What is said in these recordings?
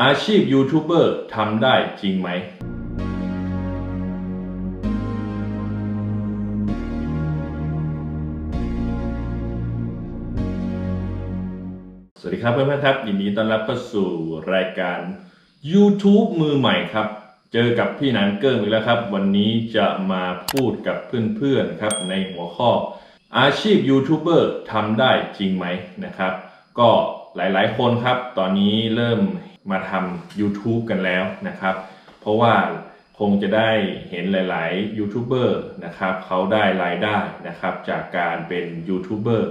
อาชีพยูทูบเบอร์ทำได้จริงไหม สวัสดีครับเพื่อนๆครับ ยินดีต้อนรับเข้าสู่รายการ YouTube มือใหม่ครับ เจอกับพี่นันเกิ้งอีกแล้วครับ วันนี้จะมาพูดกับเพื่อนๆครับ ในหัวข้อ อาชีพยูทูบเบอร์ทำได้จริงไหมนะครับ ก็หลายๆ คนครับ ตอนนี้เริ่ม มาทำ YouTube กันแล้วนะครับ เพราะว่าคงจะได้เห็นหลาย ๆ ยูทูบเบอร์นะครับเขาได้รายได้นะครับจากการเป็นยูทูบเบอร์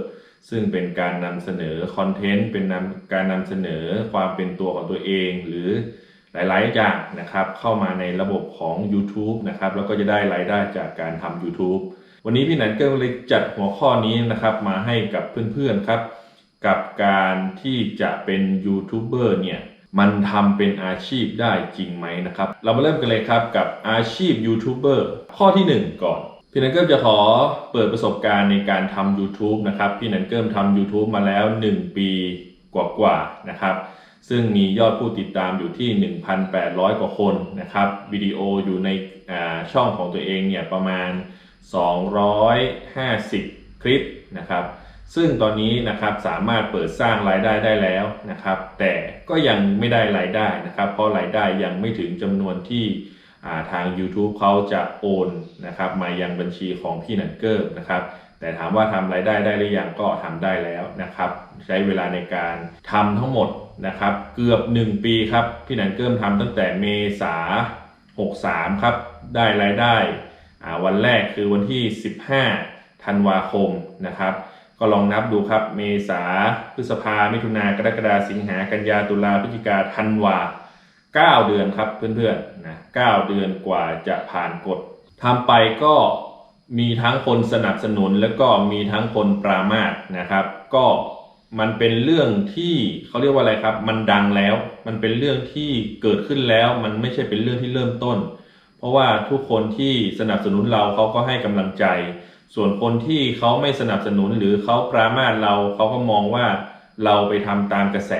ซึ่งเป็นการนำเสนอคอนเทนต์เป็นนำการนำเสนอความเป็นตัวของตัวเองหรือหลาย ๆ อย่างนะครับ เข้ามาในระบบของ YouTube นะครับ แล้วก็จะได้รายได้จากการทำ YouTube วันนี้พี่หนันก็เลยจัดหัวข้อนี้นะครับมาให้กับเพื่อน ๆ ครับ กับการที่จะเป็นยูทูบเบอร์เนี่ย มันทำเป็นอาชีพได้จริงไหมนะครับ เรามาเริ่มกันเลยครับกับอาชีพยูทูบเบอร์ข้อที่ 1 ก่อน พี่นันเกิลจะขอเปิดประสบการณ์ในการทำ YouTube นะครับ พี่นันเกิลทำ YouTube มาแล้ว 1 ปีกว่าๆนะครับ ซึ่งมียอดผู้ติดตามอยู่ที่ 1,800 กว่าคนนะครับ วิดีโออยู่ในช่องของตัวเองเนี่ยประมาณ 250 คลิปนะครับ ซึ่งตอนนี้นะครับสามารถเปิดสร้างรายได้ได้แล้วนะครับ แต่ก็ยังไม่ได้รายได้นะครับ เพราะรายได้ยังไม่ถึงจำนวนที่ทาง YouTube เขาจะโอนนะครับมายังบัญชีของพี่นันเกอร์นะครับแต่ถามว่าทำรายได้ได้หรือยังก็ทำได้แล้วนะครับ ใช้เวลาในการทำทั้งหมดนะครับเกือบ 1 ปีครับพี่นันเกิมทำตั้งแต่เมษา63ครับได้รายได้วันแรกคือวันที่ 15ธันวาคมนะครับ ก็ลองนับดูครับ เมษาพฤษภามิถุนากรกฎาสิงหากันยาตุลาพฤศจิกาธันวา9เดือนครับเพื่อนๆนะ9เดือนกว่าจะผ่านกฎทำไปก็มีทั้งคนสนับสนุนแล้วก็มีทั้งคนปรามาสนะครับ ก็มันเป็นเรื่องที่เขาเรียกว่าอะไรครับ มันดังแล้ว มันเป็นเรื่องที่เกิดขึ้นแล้ว มันไม่ใช่เป็นเรื่องที่เริ่มต้น เพราะว่าทุกคนที่สนับสนุนเราเขาก็ให้กำลังใจ ส่วนคนที่เขาไม่สนับสนุนหรือเขาปรามาสเราเขาก็มองว่าเราไปทำตามกระแส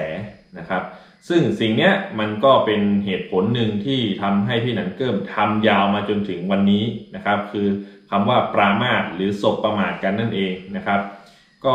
นะครับ ซึ่งสิ่งเนี้ยมันก็เป็นเหตุผลหนึ่งที่ทำให้พี่หนันเกิมทำยาวมาจนถึงวันนี้นะครับ คือคำว่าปรามาสหรือศพประมาทกันนั่นเองนะครับ ก็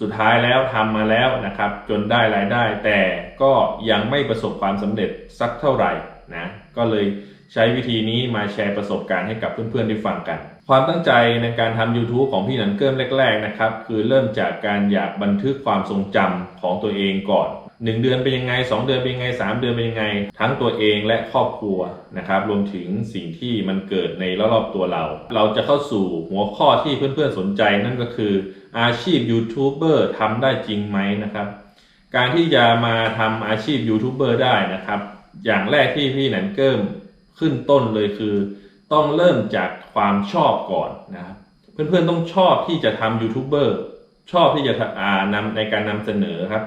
สุดท้ายแล้วทำมาแล้วนะครับ จนได้รายได้ แต่ก็ยังไม่ประสบความสำเร็จสักเท่าไหร่นะก็เลยใช้วิธีนี้มาแชร์ประสบการณ์ให้กับเพื่อนๆได้ฟังกัน ความตั้งใจในการทำ YouTube ของพี่หนันเกิมแรก ๆ นะครับ คือเริ่มจากการอยากบันทึกความทรงจำของตัวเองก่อน 1 เดือนเป็นยังไง 2 เดือนเป็นยังไง 3 เดือนเป็นยังไง ทั้งตัวเองและครอบครัวนะครับ รวมถึงสิ่งที่มันเกิดในรอบๆตัวเรา เราจะเข้าสู่หัวข้อที่เพื่อนๆสนใจนั่นก็คืออาชีพยูทูบเบอร์ทำได้จริงไหมนะครับ การที่จะมาทำอาชีพยูทูบเบอร์ได้นะครับ อย่างแรกที่พี่หนันเกิมขึ้นต้นเลยคือ ต้องเริ่มจาก ความชอบก่อนนะครับเพื่อนๆต้องชอบที่จะทำยูทูบเบอร์ชอบที่จะอ่านำในการนำเสนอครับ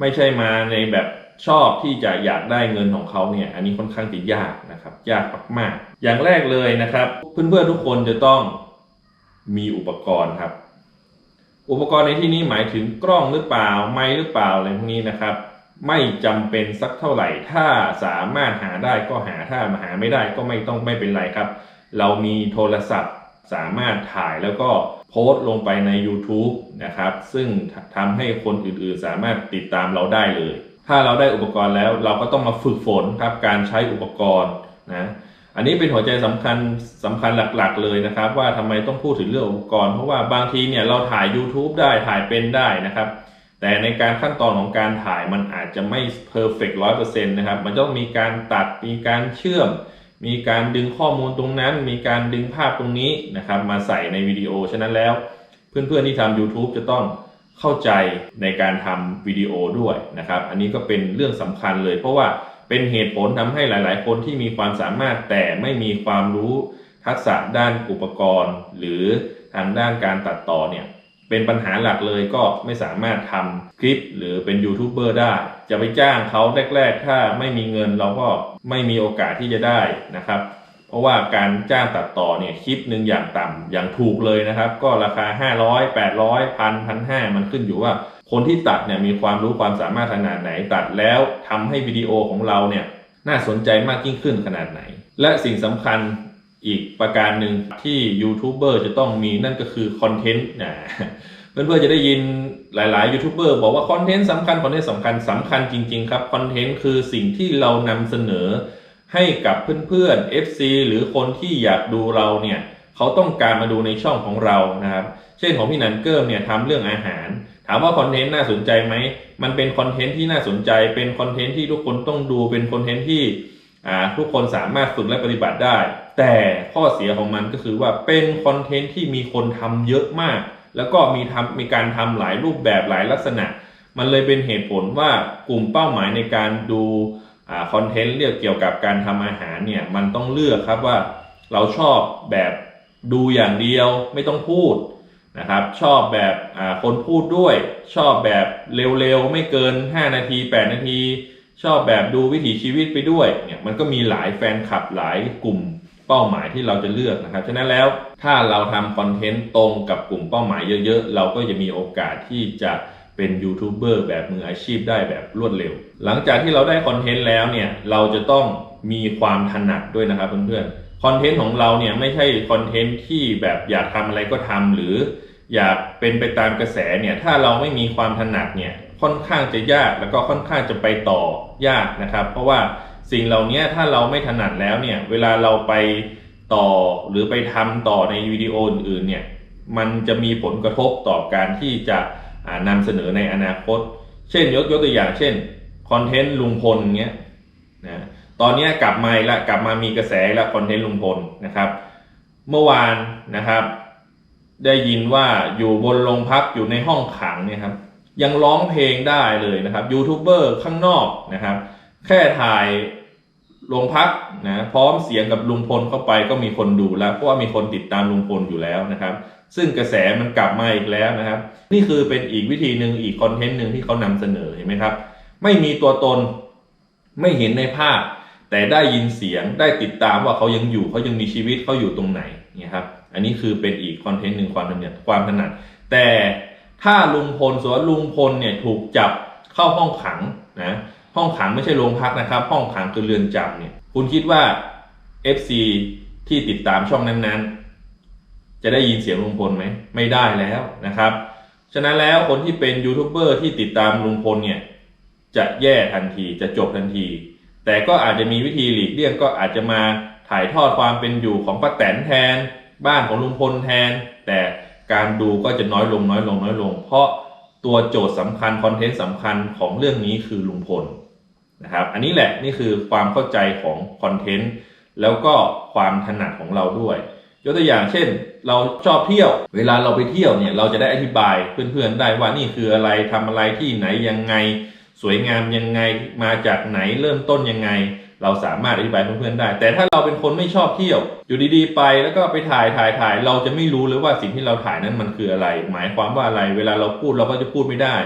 ไม่ใช่มาในแบบชอบที่จะอยากได้เงินของเขาเนี่ย อันนี้ค่อนข้างจะยากนะครับ ยากมากๆ อย่างแรกเลยนะครับ เพื่อนๆทุกคนจะต้องมีอุปกรณ์ครับ อุปกรณ์ในที่นี้หมายถึงกล้องหรือเปล่า ไม้หรือเปล่าอะไรพวกนี้นะครับ ไม่จำเป็นสักเท่าไหร่ ถ้าสามารถหาได้ก็หาถ้าหาไม่ได้ก็ไม่ต้องไม่เป็นไรครับ เรามีโทรศัพท์สามารถถ่ายแล้วก็โพสต์ลงไปใน YouTube นะครับ ซึ่งทำให้คนอื่นๆสามารถติดตามเราได้เลย ถ้าเราได้อุปกรณ์แล้วเราก็ต้องมาฝึกฝนครับการใช้อุปกรณ์นะอันนี้เป็นหัวใจสำคัญสำคัญหลักๆเลยนะครับ ว่าทำไมต้องพูดถึงเรื่องอุปกรณ์เพราะว่าบางทีเนี่ยเราถ่าย YouTube ได้ถ่ายเป็นได้นะครับ แต่ในการขั้นตอนของการถ่ายมันอาจจะไม่เพอร์เฟกต์ร้อยเปอร์เซ็นต์นะครับ มันต้องมีการตัดมีการเชื่อม มีการดึงข้อมูลตรงนั้น มีการดึงภาพตรงนี้นะครับ มาใส่ในวิดีโอ ฉะนั้นแล้ว เพื่อนๆที่ทำ YouTube จะต้องเข้าใจในการทำวิดีโอด้วยนะครับ อันนี้ก็เป็นเรื่องสำคัญเลย เพราะว่าเป็นเหตุผลทำให้หลาย ๆ คนที่มีความสามารถแต่ไม่มีความรู้ทักษะด้านอุปกรณ์ หรือทางด้านการตัดต่อเนี่ยเป็นปัญหาหลักเลยก็ไม่สามารถทำคลิปหรือเป็นยูทูบเบอร์ได้ จะไปจ้างเขาแรก ๆ ถ้าไม่มีเงินเราก็ไม่มีโอกาสที่จะได้นะครับ เพราะว่าการจ้างตัดต่อเนี่ยคลิปหนึ่งอย่างต่ำอย่างถูกเลยนะครับ ก็ราคา 500 800พันพันห้ามันขึ้นอยู่ว่าคนที่ตัดเนี่ยมีความรู้ความสามารถขนาดไหนตัดแล้วทำให้วิดีโอของเราเนี่ยน่าสนใจมากยิ่งขึ้นขนาดไหน และสิ่งสำคัญอีกประการหนึ่งที่ยูทูบเบอร์จะต้องมีนั่นก็คือคอนเทนต์นะ เพื่อนๆจะได้ยินหลาย ๆ ยูทูบเบอร์บอกว่าคอนเทนต์สำคัญคอนเทนต์สำคัญสำคัญจริง ๆ ครับคอนเทนต์คือสิ่งที่เรานำเสนอให้กับเพื่อนๆ FC หรือคนที่อยากดูเราเนี่ยเขาต้องการมาดูในช่องของเรานะครับ เช่นของพี่นันเกิมเนี่ยทำเรื่องอาหาร ถามว่าคอนเทนต์น่าสนใจไหม มันเป็นคอนเทนต์ที่น่าสนใจ เป็นคอนเทนต์ที่ทุกคนต้องดู เป็นคอนเทนต์ที่ทุกคนสามารถฝึกและปฏิบัติได้ แต่ข้อเสียของมันก็คือว่าเป็นคอนเทนต์ที่มีคนทำเยอะมาก แล้วก็มีทำมีการทำหลายรูปแบบหลายลักษณะ มันเลยเป็นเหตุผลว่ากลุ่มเป้าหมายในการดูคอนเทนต์เรื่องเกี่ยวกับการทำอาหารเนี่ยมันต้องเลือกครับว่าเราชอบแบบดูอย่างเดียวไม่ต้องพูดนะครับชอบแบบคนพูดด้วย ชอบแบบเร็วๆ ไม่เกิน 5 นาที 8 นาที ชอบแบบดูวิถีชีวิตไปด้วยเนี่ยมันก็มีหลายแฟนคลับหลายกลุ่ม เป้าหมายที่เราจะเลือกนะครับฉะนั้นแล้วถ้าเราทำคอนเทนต์ตรงกับกลุ่มเป้าหมายเยอะๆ เราก็จะมีโอกาสที่จะเป็นยูทูบเบอร์แบบมืออาชีพได้แบบรวดเร็ว หลังจากที่เราได้คอนเทนต์แล้วเนี่ยเราจะต้องมีความถนัดด้วยนะครับเพื่อนๆคอนเทนต์ของเราเนี่ยไม่ใช่คอนเทนต์ที่แบบอยากทำอะไรก็ทำหรืออยากเป็นไปตามกระแสเนี่ยถ้าเราไม่มีความถนัดเนี่ยค่อนข้างจะยากแล้วก็ค่อนข้างจะไปต่อยากนะครับ เพราะว่า สิ่งเหล่านี้ถ้าเราไม่ถนัดแล้วเนี่ย เวลาเราไปต่อหรือไปทำต่อในวิดีโออื่นๆเนี่ยมันจะมีผลกระทบต่อการที่จะนำเสนอในอนาคต เช่นยกยกตัวอย่าง เช่นคอนเทนต์ลุงพลเงี้ยนะตอนนี้กลับมาแล้วกลับมามีกระแสแล้วคอนเทนต์ลุงพลนะครับ เมื่อวานนะครับ ได้ยินว่าอยู่บนโรงพักอยู่ในห้องขังเนี่ยครับ ยังร้องเพลงได้เลยนะครับยูทูบเบอร์ข้างนอกนะครับ แค่ถ่าย โรงพักนะพร้อมเสียงกับลุงพลเข้าไปก็มีคนดูแล้ว เพราะว่ามีคนติดตามลุงพลอยู่แล้วนะครับ ซึ่งกระแสมันกลับมาอีกแล้วนะครับ นี่คือเป็นอีกวิธีหนึ่งอีกคอนเทนต์หนึ่งที่เขานำเสนอเห็นไหมครับ ไม่มีตัวตนไม่เห็นในภาพ แต่ได้ยินเสียงได้ติดตามว่าเขายังอยู่เขายังมีชีวิตเขาอยู่ตรงไหนเนี่ยครับอันนี้คือเป็นอีกคอนเทนต์หนึ่งความถนัดความถนัดแต่ถ้าลุงพลสวนลุงพลเนี่ยถูกจับเข้าห้องขังนะ ห้องขังไม่ใช่โรงพักนะครับ ห้องขังคือเรือนจำเนี่ย คุณคิดว่า FC ที่ติดตามช่องนั้นๆ จะได้ยินเสียงลุงพลไหม ไม่ได้แล้วนะครับ ฉะนั้นแล้วคนที่เป็นยูทูบเบอร์ที่ติดตามลุงพลเนี่ย จะแย่ทันทีจะจบทันที แต่ก็อาจจะมีวิธีหลีกเลี่ยงก็อาจจะมาถ่ายทอดความเป็นอยู่ของป้าแตนแทน บ้านของลุงพลแทน แต่การดูก็จะน้อยลงน้อยลงน้อยลง เพราะตัวโจทย์สำคัญคอนเทนต์สำคัญของเรื่องนี้คือลุงพล นะครับ อันนี้แหละนี่คือความเข้าใจของคอนเทนต์แล้วก็ความถนัดของเราด้วย ยกตัวอย่างเช่น เราชอบเที่ยว เวลาเราไปเที่ยวเนี่ยเราจะได้อธิบายเพื่อนๆได้ว่านี่คืออะไรทำอะไรที่ไหนยังไง สวยงามยังไงมาจากไหนเริ่มต้นยังไง เราสามารถอธิบายเพื่อนๆได้ แต่ถ้าเราเป็นคนไม่ชอบเที่ยว อยู่ดีๆ ไปแล้วก็ไปถ่ายถ่ายถ่ายเราจะไม่รู้เลยว่าสิ่งที่เราถ่ายนั้นมันคืออะไร หมายความว่าอะไร เวลาเราพูดเราก็จะพูดไม่ได้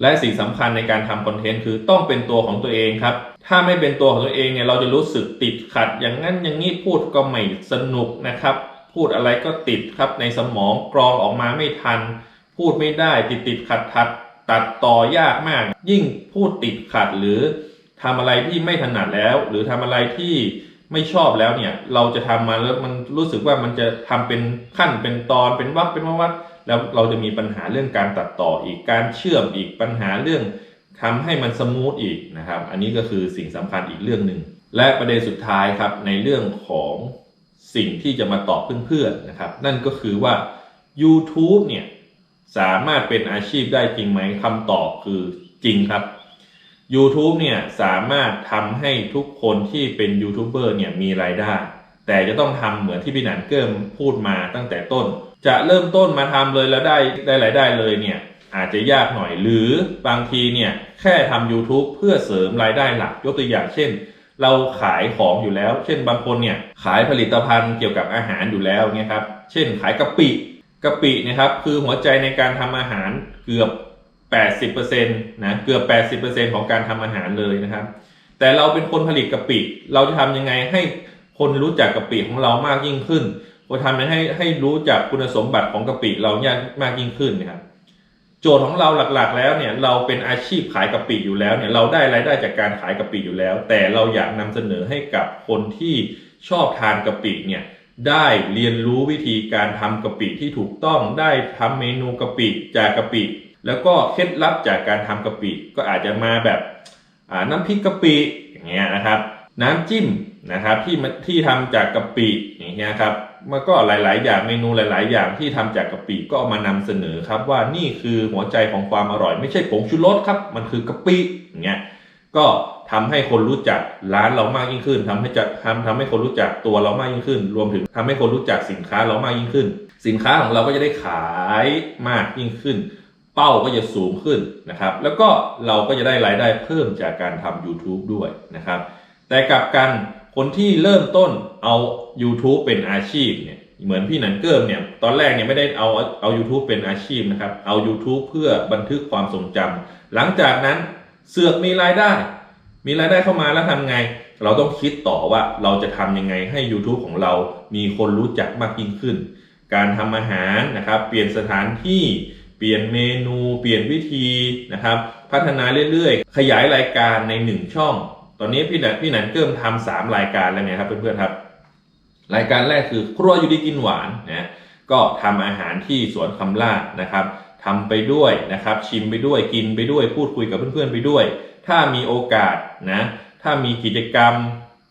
และสิ่งสำคัญในการทำคอนเทนต์คือต้องเป็นตัวของตัวเองครับ ถ้าไม่เป็นตัวของตัวเองเนี่ยเราจะรู้สึกติดขัด อย่างนั้นอย่างนี้พูดก็ไม่สนุกนะครับ พูดอะไรก็ติดครับในสมองกรองออกมาไม่ทัน พูดไม่ได้ติดติดขัดขัดตัดต่อยากมาก ยิ่งพูดติดขัดหรือทำอะไรที่ไม่ถนัดแล้ว หรือทำอะไรที่ไม่ชอบแล้วเนี่ย เราจะทำมาแล้วมันรู้สึกว่ามันจะทำเป็นขั้นเป็นตอนเป็นวักเป็นวัก แล้วเราจะมีปัญหาเรื่องการตัดต่ออีกการเชื่อมอีกปัญหาเรื่องทำให้มันสมูทอีกนะครับ อันนี้ก็คือสิ่งสำคัญอีกเรื่องหนึ่งและประเด็นสุดท้ายครับในเรื่องของสิ่งที่จะมาตอบเพื่อนๆนะครับ นั่นก็คือว่า YouTube เนี่ยสามารถเป็นอาชีพได้จริงไหมคำตอบคือจริงครับ YouTube เนี่ยสามารถทำให้ทุกคนที่เป็นยูทูบเบอร์เนี่ยมีรายได้ แต่จะต้องทำเหมือนที่พี่หนันเกิมพูดมาตั้งแต่ต้น จะเริ่มต้นมาทำเลยแล้วได้ได้รายได้เลยเนี่ยอาจจะยากหน่อยหรือบางทีเนี่ยแค่ทำ YouTube เพื่อเสริมรายได้หลักยกตัวอย่างเช่น เราขายของอยู่แล้ว เช่นบางคนเนี่ยขายผลิตภัณฑ์เกี่ยวกับอาหารอยู่แล้วเนี่ยครับเช่นขายกะปิกะปินะครับคือหัวใจในการทำอาหารเกือบ 80%นะเกือบ 80%ของการทำอาหารเลยนะครับ แต่เราเป็นคนผลิตกะปิ เราจะทำยังไงให้คนรู้จักกะปิของเรามากยิ่งขึ้น เราทำให้ให้รู้จักคุณสมบัติของกะปิเราเนี่ยมากยิ่งขึ้นนะครับโจทย์ของเราหลักๆ แล้วเนี่ยเราเป็นอาชีพขายกะปิอยู่แล้วเนี่ยเราได้รายได้จากการขายกะปิอยู่แล้ว แต่เราอยากนำเสนอให้กับคนที่ชอบทานกะปิเนี่ยได้เรียนรู้วิธีการทำกะปิที่ถูกต้องได้ทำเมนูกะปิจากกะปิ แล้วก็เคล็ดลับจากการทำกะปิ ก็อาจจะมาแบบน้ำพริกกะปิอย่างเงี้ยนะครับ น้ำจิ้มนะครับที่มันที่ทำจากกะปิอย่างเงี้ยครับ มันก็หลาย ๆ อย่างเมนูหลาย ๆ อย่างที่ทำจากกะปิก็เอามานำเสนอครับ ว่านี่คือหัวใจของความอร่อย ไม่ใช่ผงชูรสครับ มันคือกะปิอย่างเงี้ยก็ทำให้คนรู้จักร้านเรามากยิ่งขึ้นทำให้จะทำทำให้คนรู้จักตัวเรามากยิ่งขึ้น รวมถึงทำให้คนรู้จักสินค้าเรามากยิ่งขึ้น สินค้าของเราก็จะได้ขายมากยิ่งขึ้น เป้าก็จะสูงขึ้นนะครับ แล้วก็เราก็จะได้รายได้เพิ่มจากการทำ YouTube ด้วยนะครับ แต่กลับกัน คนที่เริ่มต้นเอา YouTube เป็นอาชีพเนี่ยเหมือนพี่หนันเกิมเนี่ยตอนแรกเนี่ยไม่ได้เอาเอา YouTube เป็นอาชีพนะครับเอา YouTube เพื่อบันทึกความทรงจำหลังจากนั้นเสือกมีรายได้ มีรายได้เข้ามาแล้วทำไง เราต้องคิดต่อว่าเราจะทำยังไงให้ YouTube ของเรามีคนรู้จักมากยิ่งขึ้น การทำอาหารนะครับ เปลี่ยนสถานที่เปลี่ยนเมนู เปลี่ยนวิธีนะครับ พัฒนาเรื่อยๆ ขยายรายการในหนึ่งช่อง ตอนนี้พี่หนันพี่หนันเกิมทำสามรายการแล้วไงครับเพื่อนๆครับ รายการแรกคือครัวอยู่ดีกินหวานนะก็ทำอาหารที่สวนคำล่านะครับทำไปด้วยนะครับ ชิมไปด้วยกินไปด้วย พูดคุยกับเพื่อนๆไปด้วย ถ้ามีโอกาสนะถ้ามีกิจกรรม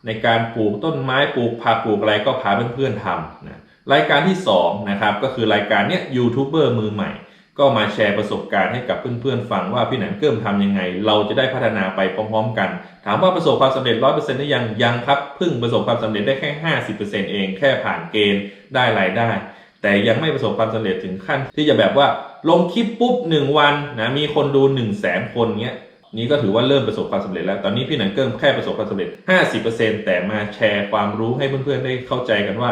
ในการปลูกต้นไม้ปลูกผักปลูกอะไรก็พาเพื่อนๆทำนะรายการที่2นะครับก็คือรายการเนี้ยยูทูบเบอร์มือใหม่ ก็มาแชร์ประสบการณ์ให้กับเพื่อนๆฟังว่าพี่หนันเกิมทำยังไง เราจะได้พัฒนาไปพร้อมๆกัน ถามว่าประสบความสำเร็จร้อยเปอร์เซ็นต์ได้ยังยังครับเพิ่งประสบความสำเร็จได้แค่ห้าสิบเปอร์เซ็นต์เองแค่ผ่านเกณฑ์ได้รายได้ แต่ยังไม่ประสบความสำเร็จถึงขั้น ที่จะแบบว่าลงคลิปปุ๊บหนึ่งวันนะมีคนดู1นึ่งแสนคนเงี้ยนี่ก็ถือว่าเริ่มประสบความสำเร็จแล้ว ตอนนี้พี่หนังเกิมแค่ประสบความสำเร็จ 50%แต่มาแชร์ความรู้ให้เพื่อนๆได้เข้าใจกันว่า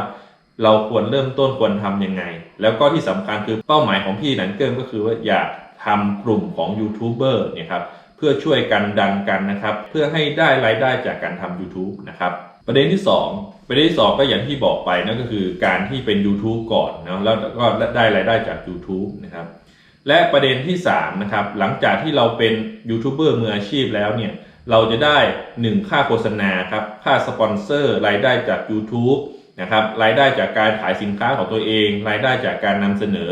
เราควรเริ่มต้นควรทำยังไง แล้วก็ที่สำคัญคือเป้าหมายของพี่หนังเกิมก็คือว่าอยากทำกลุ่มของยูทูบเบอร์เนี่ยครับเพื่อช่วยกันดันกันนะครับ เพื่อให้ได้รายได้จากการทำ YouTube นะครับประเด็นที่ 2 ประเด็นที่ 2 ก็อย่างที่บอกไปนั่นก็คือการที่เป็น YouTube ก่อนนะแล้วก็ได้รายได้จาก YouTube นะครับและประเด็นที่3นะครับหลังจากที่เราเป็นยูทูบเบอร์มืออาชีพแล้วเนี่ยเราจะได้ 1 ค่าโฆษณาครับค่าสปอนเซอร์รายได้จาก YouTube นะครับ รายได้จากการขายสินค้าของตัวเอง รายได้จากการนำเสนอ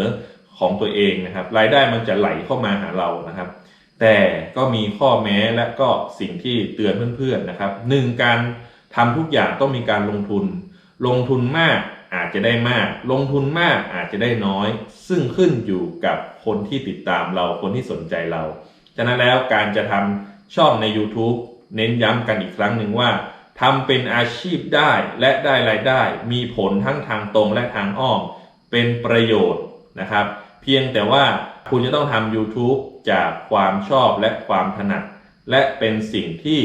ของตัวเองนะครับ รายได้มันจะไหลเข้ามาหาเรานะครับ แต่ก็มีข้อแม้และก็สิ่งที่เตือนเพื่อนๆนะครับหนึ่งการทำทุกอย่างต้องมีการลงทุน ลงทุนมากอาจจะได้มาก ลงทุนมากอาจจะได้น้อย ซึ่งขึ้นอยู่กับคนที่ติดตามเราคนที่สนใจเรา ฉะนั้นแล้วการจะทำช่องใน YouTube เน้นย้ำกันอีกครั้งหนึ่งว่า ทำเป็นอาชีพได้และได้รายได้ มีผลทั้งทางตรงและทางอ้อม เป็นประโยชน์นะครับ เพียงแต่ว่าคุณจะต้องทำ YouTube จากความชอบและความถนัด และเป็นสิ่งที่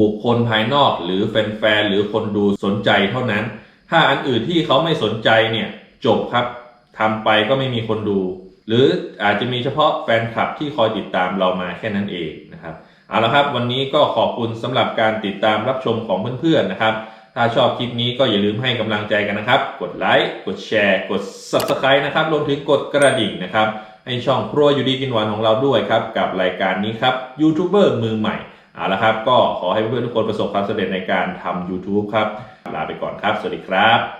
บุคคลภายนอกหรือแฟนๆหรือคนดูสนใจเท่านั้น ถ้าอันอื่นที่เขาไม่สนใจเนี่ยจบครับทำไปก็ไม่มีคนดู หรืออาจจะมีเฉพาะแฟนคลับที่คอยติดตามเรามาแค่นั้นเองนะครับ เอาละครับ วันนี้ก็ขอบคุณสำหรับการติดตามรับชมของเพื่อนๆนะครับ ถ้าชอบคลิปนี้ก็อย่าลืมให้กำลังใจกันนะครับ กดไลค์กดแชร์ กด Subscribe นะครับรวมถึงกดกระดิ่งนะครับให้ช่องครัวอยู่ดีกินหวานของเราด้วยครับกับรายการนี้ครับยูทูบเบอร์มือใหม่เอาละครับ ก็ขอให้เพื่อนๆทุกคนประสบความสำเร็จในการทำ YouTube ครับลาไปก่อนครับ สวัสดีครับ